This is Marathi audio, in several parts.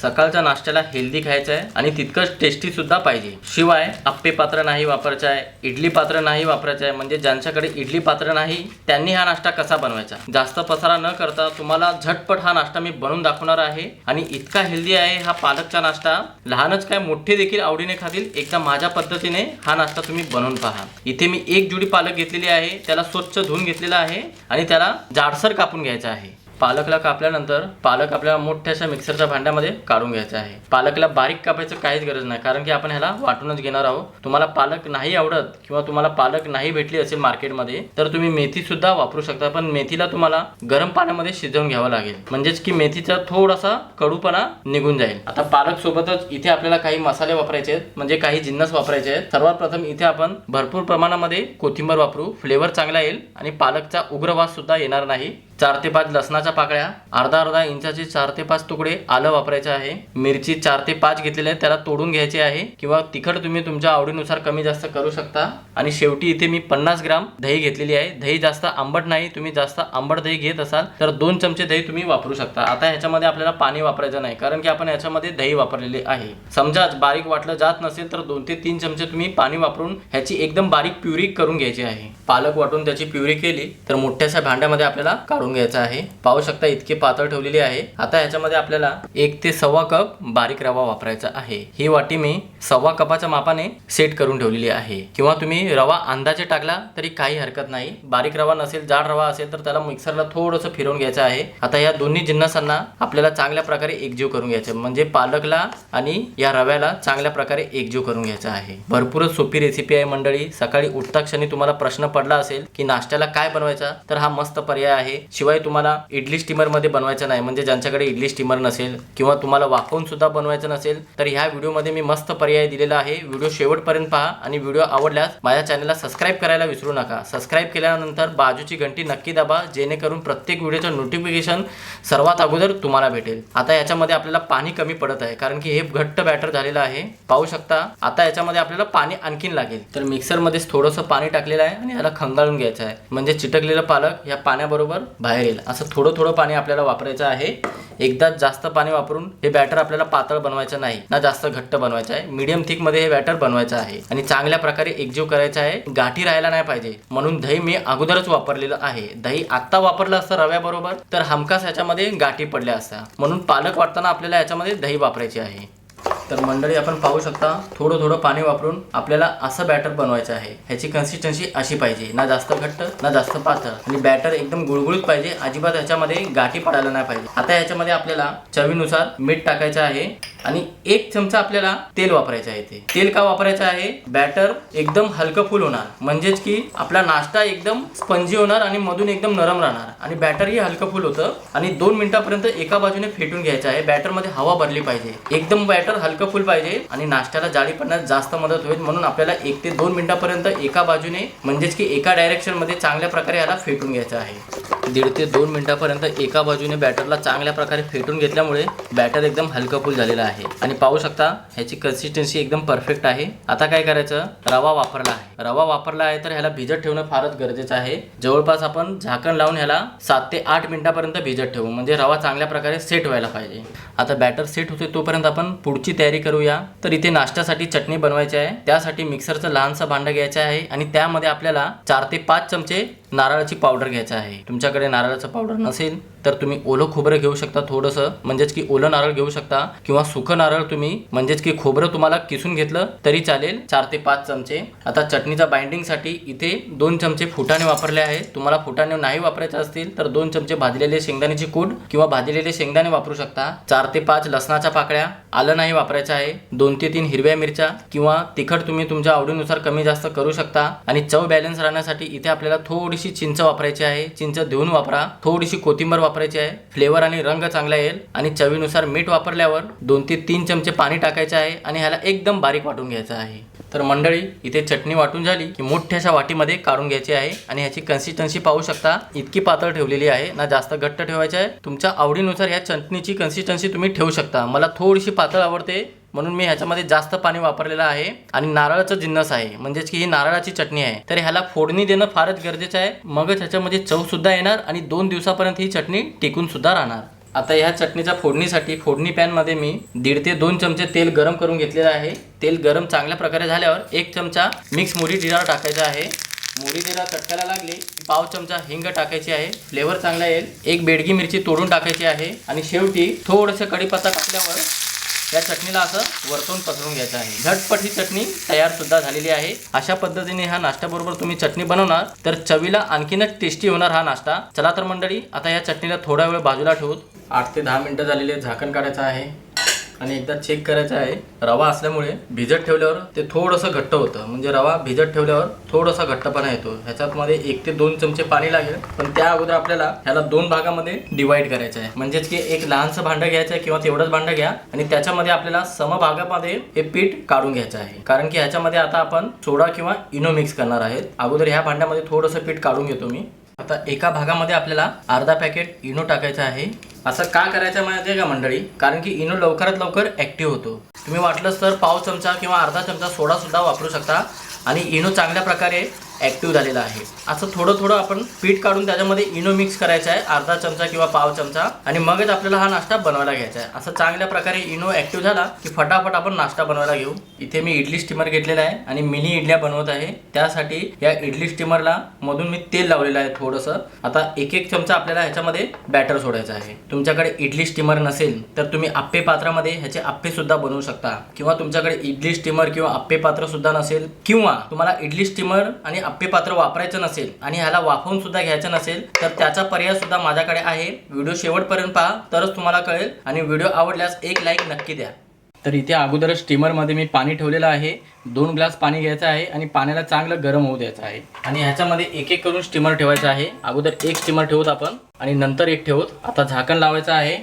सकाळच्या नाश्त्याला हेल्दी खायचं आहे आणि तितकंच टेस्टी सुद्धा पाहिजे. शिवाय आप्पे पात्र नाही वापरायचं आहे इडली पात्र नाही वापरायचं आहे म्हणजे ज्यांच्याकडे इडली पात्र नाही त्यांनी हा नाश्ता कसा बनवायचा? जास्त पसारा न करता तुम्हाला झटपट हा नाश्ता मी बनवून दाखवणार आहे आणि इतका हेल्दी आहे हा पालकचा नाश्ता लहानच काय मोठे देखील आवडीने खातील एकदा माझ्या पद्धतीने हा नाश्ता तुम्ही बनवून पहा. इथे मी एक जुडी पालक घेतलेली आहे त्याला स्वच्छ धुवून घेतलेला आहे आणि त्याला जाडसर कापून घ्यायचा आहे. पालकला कापल्यानंतर पालक आपल्याला मोठ्याशा मिक्सरच्या भांड्यामध्ये काढून घ्यायचा आहे. पालकला बारीक कापायचं काहीच गरज नाही कारण की आपण ह्याला वाटूनच घेणार आहोत. तुम्हाला पालक नाही आवडत किंवा तुम्हाला पालक नाही भेटली असेल मार्केटमध्ये तर तुम्ही मेथी सुद्धा वापरू शकता पण मेथीला तुम्हाला गरम पाण्यामध्ये शिजवून घ्यावं लागेल. म्हणजेच की मेथीचा थोडासा कडूपणा निघून जाईल. आता पालक सोबतच इथे आपल्याला काही मसाले वापरायचे आहेत म्हणजे काही जिन्नस वापरायचे आहेत. सर्वात प्रथम इथे आपण भरपूर प्रमाणामध्ये कोथिंबर वापरू. फ्लेवर चांगला येईल आणि पालकचा उग्रवास सुद्धा येणार नाही. चार ते पाच लसणाच्या पाकळ्या अर्धा अर्धा इंचाचे चार ते पाच तुकडे आलं वापरायचं आहे. मिरची चार ते पाच घेतलेले आहे त्याला तोडून घ्यायचे आहे. किंवा तिखट तुम्ही तुमच्या आवडीनुसार कमी जास्त करू शकता. आणि शेवटी इथे मी पन्नास ग्राम दही घेतलेली आहे. दही जास्त आंबट नाही तुम्ही जास्त आंबट दही घेत असाल तर दोन चमचे दही तुम्ही वापरू शकता. आता ह्याच्यामध्ये आपल्याला पाणी वापरायचं नाही कारण की आपण ह्याच्यामध्ये दही वापरलेले आहे. समजा बारीक वाटलं जात नसेल तर दोन ते तीन चमचे तुम्ही पाणी वापरून ह्याची एकदम बारीक प्युरी करून घ्यायची आहे. पालक वाटून त्याची प्युरी केली तर मोठ्याशा भांड्यामध्ये आपल्याला काढून घ्यायचं आहे. पाहू शकता इतके पातळ ठेवलेली आहे. आता ह्याच्यामध्ये आपल्याला एक ते सव्वा कप बारीक रवा वापरायचा आहे. ही वाटी मी सव्वा कपाच्या मापाने सेट करून ठेवलेली आहे. किंवा तुम्ही रवा अंदाजे टाकला तरी काही हरकत नाही. बारीक रवा नसेल जाड रवा असेल तर त्याला मिक्सरला थोडंसं फिरवून घ्यायचं आहे. आता या दोन्ही जिन्नसांना आपल्याला चांगल्या प्रकारे एकजीव करून घ्यायचं म्हणजे पालकला आणि या रव्याला चांगल्या प्रकारे एकजीव करून घ्यायचं आहे. भरपूरच सोपी रेसिपी आहे मंडळी. सकाळी उठता क्षणी तुम्हाला प्रश्न पडला असेल की नाश्त्याला काय बनवायचा तर हा मस्त पर्याय आहे. शिवाय तुम्हाला इडली स्टीमरमध्ये बनवायचं नाही. म्हणजे ज्यांच्याकडे इडली स्टीमर नसेल किंवा तुम्हाला वाकवून सुद्धा बनवायचं नसेल तर ह्या व्हिडिओमध्ये मी मस्त पर्याय दिलेला आहे. व्हिडिओ शेवटपर्यंत पहा आणि व्हिडिओ आवडल्यास माझ्या चॅनलला सबस्क्राईब करायला विसरू नका. सबस्क्राईब केल्यानंतर बाजूची घंटी नक्की दाबा जेणेकरून प्रत्येक व्हिडिओचं नोटिफिकेशन सर्वात अगोदर तुम्हाला भेटेल. आता याच्यामध्ये आपल्याला पाणी कमी पडत आहे कारण की हे घट्ट बॅटर झालेलं आहे. पाहू शकता आता याच्यामध्ये आपल्याला पाणी आणखीन लागेल. तर मिक्सरमध्येच थोडंसं पाणी टाकलेलं आहे आणि याला खंगाळून घ्यायचं आहे. म्हणजे चिटकलेलं पालक या पाण्याबरोबर बाहेर येईल. असं थोडं थोडं पाणी आपल्याला वापरायचं आहे. एकदा जास्त पाणी वापरून हे बॅटर आपल्याला पातळ बनवायचं नाही. ना जास्त घट्ट बनवायचं आहे. मीडियम थिकमध्ये हे बॅटर बनवायचं आहे. आणि चांगल्या प्रकारे एकजीव करायचं आहे. गाठी राहायला नाही पाहिजे. म्हणून दही मी अगोदरच वापरलेलं आहे. दही आत्ता वापरलं असतं रव्याबरोबर तर हमखास ह्याच्यामध्ये गाठी पडल्या असत्या. म्हणून पालक वाटताना आपल्याला याच्यामध्ये दही वापरायची आहे. तर मंडळी आपण पाहू शकता थोडं थोडं पाणी वापरून आपल्याला असं बॅटर बनवायचं आहे. ह्याची कन्सिस्टन्सी अशी पाहिजे. ना जास्त घट्ट ना जास्त पातळ. आणि बॅटर एकदम गुळगुळीत पाहिजे. अजिबात ह्याच्यामध्ये गाठी पडायला नाही पाहिजे. आता ह्याच्यामध्ये आपल्याला चवीनुसार मीठ टाकायचं आहे. आणि एक चमचा आपल्याला तेल वापरायचं आहे ते तेल का वापरायचं आहे? बॅटर एकदम हलकं फुल होणार. म्हणजेच की आपला नाश्ता एकदम स्पंजी होणार आणि मधून एकदम नरम राहणार. आणि बॅटरही हलकं फुल होतं आणि दोन मिनिटापर्यंत एका बाजूने फेटून घ्यायचं आहे. बॅटरमध्ये हवा भरली पाहिजे. एकदम बॅटर हलकं फुल पाहिजे आणि नाश्त्याला जाळी पडण्यास जास्त मदत होईल. म्हणून आपल्याला एक ते दोन मिनिटापर्यंत एका बाजूने म्हणजेच की एका डायरेक्शनमध्ये चांगल्या प्रकारे याला फेटून घ्यायचं आहे. दीड ते दोन मिनिटापर्यंत एका बाजूने बॅटरला चांगल्या प्रकारे फेटून घेतल्यामुळे बॅटर एकदम हलकं फुल झालेलं आहे. आणि पाहू शकता ह्याची कन्सिस्टन्सी एकदम परफेक्ट आहे. आता काय करायचं? रवा वापरला आहे. रवा वापरला आहे तर ह्याला भिजत ठेवणं फारच गरजेचं आहे. जवळपास आपण झाकण लावून ह्याला सात ते आठ मिनिटापर्यंत भिजत ठेवू. म्हणजे रवा चांगल्या प्रकारे सेट व्हायला पाहिजे. आता बॅटर सेट होते तोपर्यंत आपण पुढची तयारी करूया. तर इथे नाश्त्यासाठी चटणी बनवायची आहे. त्यासाठी मिक्सरचं लहानसं भांडं घ्यायचं आहे. आणि त्यामध्ये आपल्याला चार ते पाच चमचे नारळाची पावडर घ्यायचं आहे. तुमच्याकडे नारळाचं पावडर नसेल तर तुम्ही ओलं खोबरं घेऊ शकता थोडंसं. म्हणजेच की ओलं नारळ घेऊ शकता. किंवा सुखं नारळ तुम्ही म्हणजेच की खोबरं तुम्हाला किसून घेतलं तरी चालेल. चार ते पाच चमचे. आता चटणीच्या बाइंडिंगसाठी इथे दोन चमचे फुटाणे वापरले आहे तुम्हाला फुटाणे नाही वापरायचे असतील तर दोन चमचे भाजलेले शेंगदाण्याची कूड किंवा भाजलेले शेंगदाणे वापरू शकता. चार ते पाच लसणाच्या पाकळ्या आलं नाही वापरायचं आहे. दोन ते तीन हिरव्या मिरच्या किंवा तिखट तुम्ही तुमच्या आवडीनुसार कमी जास्त करू शकता. आणि चव बॅलन्स राहण्यासाठी इथे आपल्याला थोडीशी चिंच वापरायची आहे. चिंच देऊन वापरा. थोडीशी कोथिंबर वापरायची आहे. फ्लेवर आणि रंग चांगला येईल. आणि चवीनुसार मीठ वापरल्यावर दोन ते तीन चमचे पाणी टाकायचे आहे आणि ह्याला एकदम बारीक वाटून घ्यायचं आहे. तर मंडळी इथे चटणी वाटून झाली की मोठ्याशा वाटीमध्ये काढून घ्यायची आहे आणि ह्याची कन्सिस्टन्सी पाहू शकता. इतकी पातळ ठेवलेली आहे. ना जास्त घट्ट ठेवायची आहे. तुमच्या आवडीनुसार ह्या चटणीची कन्सिस्टन्सी तुम्ही ठेवू शकता. मला थोडीशी पातळ आवडते. म्हणून मी ह्याच्यामध्ये जास्त पाणी वापरलेलं आहे आणि नारळाचं जिन्नस आहे. म्हणजेच की ही नारळाची चटणी आहे. तर ह्याला फोडणी देणं फारच गरजेचं आहे. मगच ह्याच्यामध्ये चव सुद्धा येणार आणि दोन दिवसापर्यंत ही चटणी टिकून सुद्धा राहणार. आता ह्या चटणीच्या फोडणीसाठी फोडणी पॅनमध्ये मी दीड ते दोन चमचे तेल गरम करून घेतलेलं आहे. तेल गरम चांगल्या प्रकारे झाल्यावर एक चमचा मिक्स मुरी जिरा टाकायचा आहे. मोरी जिरा तटकायला लागली की पाव चमचा हिंग टाकायची आहे. फ्लेवर चांगला येईल. एक बेडगी मिरची तोडून टाकायची आहे. आणि शेवटी थोडंसं कढीपत्ता टाकल्यावर या चटणीला असं वरतून पसरून घ्यायचं आहे. झटपट ही चटणी तयार सुद्धा झालेली आहे. अशा पद्धतीने ह्या नाश्त्याबरोबर तुम्ही चटणी बनवणार तर चवीला आणखीनच टेस्टी होणार हा नाश्ता. चला तर मंडळी आता या चटणीला थोडा वेळ बाजूला ठेवून आठ ते दहा मिनिटं झालेले झाकण काढायचं आहे. आणि एकदा चेक करायचं आहे. रवा असल्यामुळे भिजत ठेवल्यावर ते थोडंसं घट्ट होतं. म्हणजे रवा भिजत ठेवल्यावर थोडासा घट्टपणा येतो. ह्याच्यात मध्ये एक ते दोन चमचे पाणी लागेल. पण त्या अगोदर आपल्याला ह्याला दोन भागामध्ये डिवाइड करायचं आहे. म्हणजेच की एक लहानसं भांडं घ्यायचं आहे किंवा तेवढंच भांडं घ्या. आणि त्याच्यामध्ये आपल्याला समभागामध्ये हे पीठ काढून घ्यायचं आहे. कारण की ह्याच्यामध्ये आता आपण सोडा किंवा इनो मिक्स करणार आहेत. अगोदर ह्या भांड्यामध्ये थोडंसं पीठ काढून घेतो मी. आता एका भागामध्ये आपल्याला अर्धा पॅकेट इनो टाकायचा आहे. असं का करायचं माहिती आहे का मंडळी? कारण की इनो लवकरात लवकर ऍक्टिव्ह होतो. तुम्ही वाटलंच तर पाव चमचा किंवा अर्धा चमचा सोडा सुद्धा वापरू शकता. आणि इनो चांगल्या प्रकारे ॲक्टिव्ह झालेला आहे. असं थोडं थोडं आपण पीठ काढून त्याच्यामध्ये इनो मिक्स करायचं आहे. अर्धा चमचा किंवा पाव चमचा. आणि मगच आपल्याला हा नाश्ता बनवायला घ्यायचा आहे. असं चांगल्या प्रकारे इनो ॲक्टिव्ह झाला की फटाफट आपण नाश्ता बनवायला घेऊ. इथे मी इडली स्टीमर घेतलेला आहे आणि मिनी इडल्या बनवत आहे. त्यासाठी या इडली स्टीमरला मधून मी तेल लावलेलं आहे थोडंसं. आता एक एक चमचा आपल्याला ह्याच्यामध्ये बॅटर सोडायचं आहे. तुमच्याकडे इडली स्टीमर नसेल तर तुम्ही आप्पे पात्रामध्ये ह्याचे आप्पे सुद्धा बनवू शकता. किंवा तुमच्याकडे इडली स्टीमर किंवा आप्पे पात्र सुद्धा नसेल. किंवा तुम्हाला इडली स्टीमर आणि आप्पे पात्र वापरायचं नसेल आणि ह्याला वाफवून सुद्धा घ्यायचं नसेल तर त्याचा पर्याय सुद्धा माझ्याकडे आहे. व्हिडिओ शेवटपर्यंत पहा तरच तुम्हाला कळेल आणि व्हिडिओ आवडल्यास एक लाईक नक्की द्या. तर इथे अगोदर स्टीमरमध्ये मी पाणी ठेवलेलं आहे. दोन ग्लास पाणी घ्यायचं आहे आणि पाण्याला चांगलं गरम होऊ द्यायचं आहे. आणि ह्याच्यामध्ये एक एक करून स्टीमर ठेवायचं आहे. अगोदर एक स्टीमर ठेवत आपण आणि नंतर एक ठेवत. आता झाकण लावायचं आहे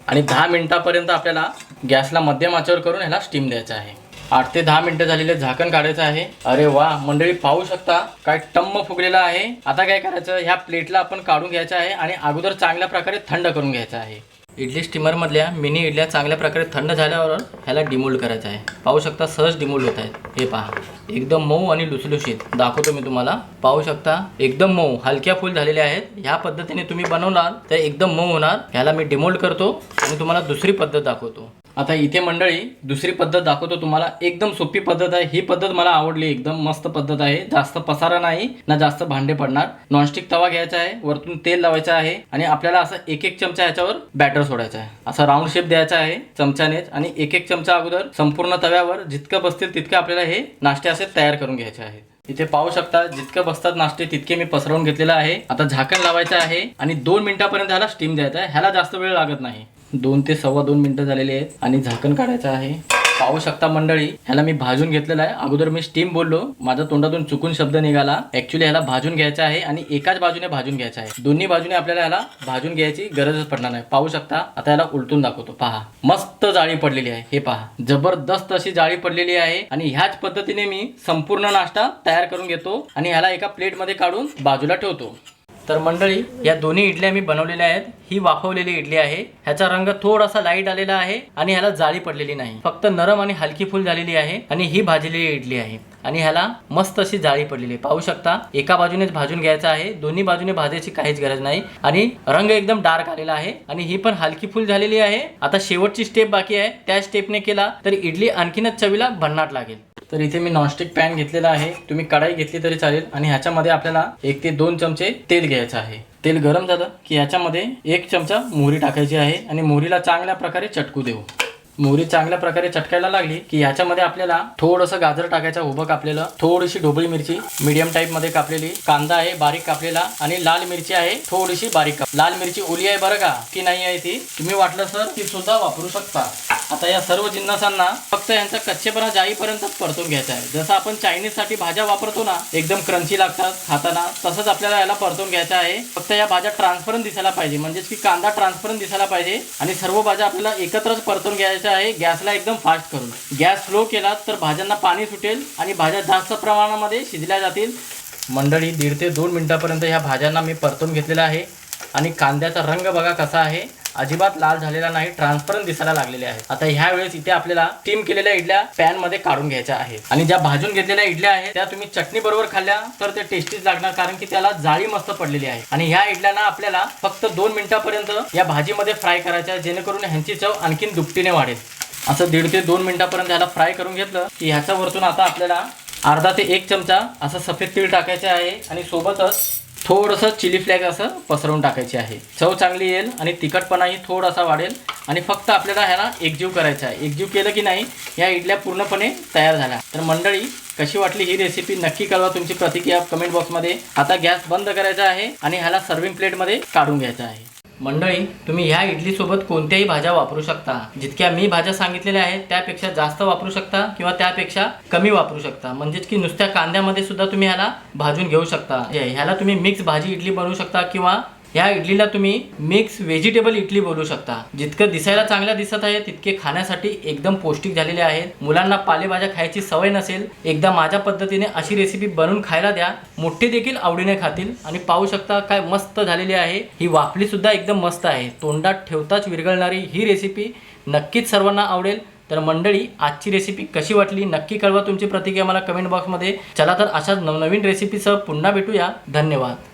आणि दहा मिनिटापर्यंत आपल्याला गॅसला मध्यम आचेवर करून ह्याला स्टीम द्यायचं आहे. आठ ते दहा मिनिटं झालेले झाकण काढायचं आहे. अरे वा मंडळी पाहू शकता काय टम्म फुगलेला आहे. आता काय करायचं ह्या प्लेटला आपण काढून घ्यायचं आहे आणि अगोदर चांगल्या प्रकारे थंड करून घ्यायचं आहे. इडली स्टीमरमधल्या मिनी इडल्या चांगल्या प्रकारे थंड झाल्यावर ह्याला डिमोल्ड करायचं आहे. पाहू शकता सहज डिमोल्ड होत आहेत. हे पहा एकदम मऊ आणि लुसलुशीत. दाखवतो मी तुम्हाला. पाहू शकता एकदम मऊ हलक्या फुल झालेले आहेत. ह्या पद्धतीने तुम्ही बनवणार तर एकदम मऊ होणार. ह्याला मी डिमोल्ड करतो आणि तुम्हाला दुसरी पद्धत दाखवतो. आता इथे मंडळी दुसरी पद्धत दाखवतो तुम्हाला. एकदम सोपी पद्धत आहे. ही पद्धत मला आवडली. एकदम मस्त पद्धत आहे. जास्त पसारा नाही ना जास्त भांडे पडणार. नॉनस्टिक तवा घ्यायचा आहे. वरतून तेल लावायचं आहे. आणि आपल्याला असं एक एक चमचा ह्याच्यावर बॅटर सोडायचा आहे. असा राऊंड शेप द्यायचा आहे चमच्यानेच. आणि एक एक चमचा अगोदर संपूर्ण तव्यावर जितकं बसतील तितकं आपल्याला हे नाश्ते असे तयार करून घ्यायचे आहेत इथे पाहू शकता जितकं बसतात नाश्ते तितके मी पसरवून घेतलेलं आहे. आता झाकण लावायचं आहे. आणि दोन मिनिटापर्यंत ह्याला स्टीम द्यायचा आहे. ह्याला जास्त वेळ लागत नाही. दोन ते सव्वा दोन मिनिटं झालेली आहेत आणि झाकण काढायचं आहे. पाहू शकता मंडळी ह्याला मी भाजून घेतलेलं आहे. अगोदर मी स्टीम बोललो. माझ्या तोंडातून चुकून शब्द निघाला. ऍक्च्युली ह्याला भाजून घ्यायचा आहे आणि एकाच बाजूने भाजून घ्यायचा आहे. दोन्ही बाजूने आपल्याला ह्याला भाजून घ्यायची गरजच पडणार नाही. पाहू शकता आता याला उलटून दाखवतो. पहा. मस्त जाळी पडलेली आहे. हे पहा. जबरदस्त अशी जाळी पडलेली आहे आणि ह्याच पद्धतीने मी संपूर्ण नाश्ता तयार करून घेतो आणि ह्याला एका प्लेटमध्ये काढून बाजूला ठेवतो. तर मंडळी या दोन्ही इडल्या मी बनवलेल्या आहेत. ही वाफवलेली इडली आहे. ह्याचा रंग थोडासा लाइट आलेला आहे आणि ह्याला जाळी पडलेली नाही. फक्त नरम आणि हलकी फुल झालेली आहे आणि ही भाजलेली इडली आहे. आणि ह्याला मस्त अशी जाळी पडलेली आहे. पाहू शकता एका बाजूनेच भाजून घ्यायचं आहे. दोन्ही बाजूने भाजायची काहीच गरज नाही. आणि रंग एकदम डार्क आलेला आहे आणि ही पण हलकी फुल झालेली आहे. आता शेवटची स्टेप बाकी आहे. त्या स्टेपने केला तर इडली आणखीनच चवीला भन्नाट लागेल. तर इथे मी नॉनस्टिक पॅन घेतलेला आहे. तुम्ही कढाई घेतली तरी चालेल आणि ह्याच्यामध्ये आपल्याला एक ते दोन चमचे तेल घ्यायचं आहे. तेल गरम झालं की ह्याच्यामध्ये एक चमचा मोहरी टाकायची आहे आणि मोहरीला चांगल्या प्रकारे चटकू देऊ. मोहरी चांगल्या प्रकारे चटकायला लागली की ह्याच्यामध्ये आपल्याला थोडंसं गाजर टाकायचं उभं कापलेलं थोडीशी ढोबळी मिरची मीडियम टाईपमध्ये कापलेली कांदा आहे बारीक कापलेला आणि लाल मिरची आहे थोडीशी बारीक काप लाल मिरची ओली आहे बरं का? की नाही आहे ती? तुम्ही वाटलं सर ती सुद्धा वापरू शकता. आता या सर्व जिन्नसांना फक्त यांचा कच्चेपणा जाईपर्यंतच परतून घ्यायचा आहे. जसं आपण चायनीजसाठी भाज्या वापरतो ना एकदम क्रंची लागतात खाताना तसंच आपल्याला याला परतून घ्यायचं आहे. फक्त या भाज्या ट्रान्सपरंट दिसायला पाहिजे. म्हणजेच की कांदा ट्रान्सपरंट दिसायला पाहिजे आणि सर्व भाज्या आपल्याला एकत्रच परतून घ्यायच्या आहे गॅसला एकदम फास्ट करून. गॅस स्लो केला तर भाज्यांना पाणी सुटेल आणि भाज्या जास्त प्रमाणामध्ये शिजल्या जातील. मंडळी दीड ते दोन मिनटापर्यंत ह्या भाज्यांना मी परतून घेतलेला आहे. आणि कांद्याचा रंग बघा कसा आहे. अजिबात लाल झालेला नाही ट्रान्सपरंट दिसायला लागलेले आहेत. आता ह्या वेळेस इथे आपल्याला स्टीम केलेल्या इडल्या पॅनमध्ये काढून घ्यायच्या आहेत. आणि ज्या भाजून घेतलेल्या इडल्या आहेत त्या तुम्ही चटणी बरोबर खाल्ल्या तर ते टेस्टीच लागणार कारण की त्याला जाळी मस्त पडलेली आहे. आणि ह्या इडल्यांना आपल्याला फक्त दोन मिनिटापर्यंत या भाजीमध्ये फ्राय करायच्या जेणेकरून ह्यांची चव आणखीन दुपटीने वाढेल. असं दीड ते दोन मिनिटापर्यंत ह्याला फ्राय करून घेतलं की ह्याच्या वरतून आता आपल्याला अर्धा ते एक चमचा असं सफेद तीळ टाकायचे आहे. आणि सोबतच थोडंसं चिली फ्लॅग असं पसरवून टाकायची आहे. चव चांगली येईल आणि तिखटपणाही थोडासा वाढेल आणि फक्त आपल्याला ह्याला एकजीव करायचा आहे. एकजीव केलं की नाही या इडल्या पूर्णपणे तयार झाल्या. तर मंडळी कशी वाटली ही रेसिपी नक्की कळवा तुमची प्रतिक्रिया कमेंट बॉक्समध्ये. आता गॅस बंद करायचा आहे आणि ह्याला सर्विंग प्लेटमध्ये काढून घ्यायचा आहे. मंडळी तुम्ही ह्या इडली सोबत कोणत्याही भाज्या वापरू शकता. जितक्या मी भाज्या सांगितलेल्या आहेत त्यापेक्षा जास्त वापरू शकता किंवा त्यापेक्षा कमी वापरू शकता. म्हणजेच की नुसत्या कांद्यामध्ये सुद्धा तुम्ही ह्याला भाजून घेऊ शकता. ह्याला तुम्ही मिक्स भाजी इडली बनवू शकता किंवा ह्या इडलीला तुम्ही मिक्स व्हेजिटेबल इडली बोलू शकता. जितकं दिसायला चांगल्या दिसत आहे तितके खाण्यासाठी एकदम पौष्टिक झालेले आहेत मुलांना पालेभाज्या खायची सवय नसेल एकदा माझ्या पद्धतीने अशी रेसिपी बनवून खायला द्या. मोठे देखील आवडीने खातील आणि पाहू शकता काय मस्त झालेली आहे. ही वाफली सुद्धा एकदम मस्त आहे. तोंडात ठेवताच विरघळणारी ही रेसिपी नक्कीच सर्वांना आवडेल. तर मंडळी आजची रेसिपी कशी वाटली? नक्की कळवा तुमची प्रतिक्रिया मला कमेंट बॉक्समध्ये चला तर अशाच नवनवीन रेसिपीसह पुन्हा भेटूया. धन्यवाद.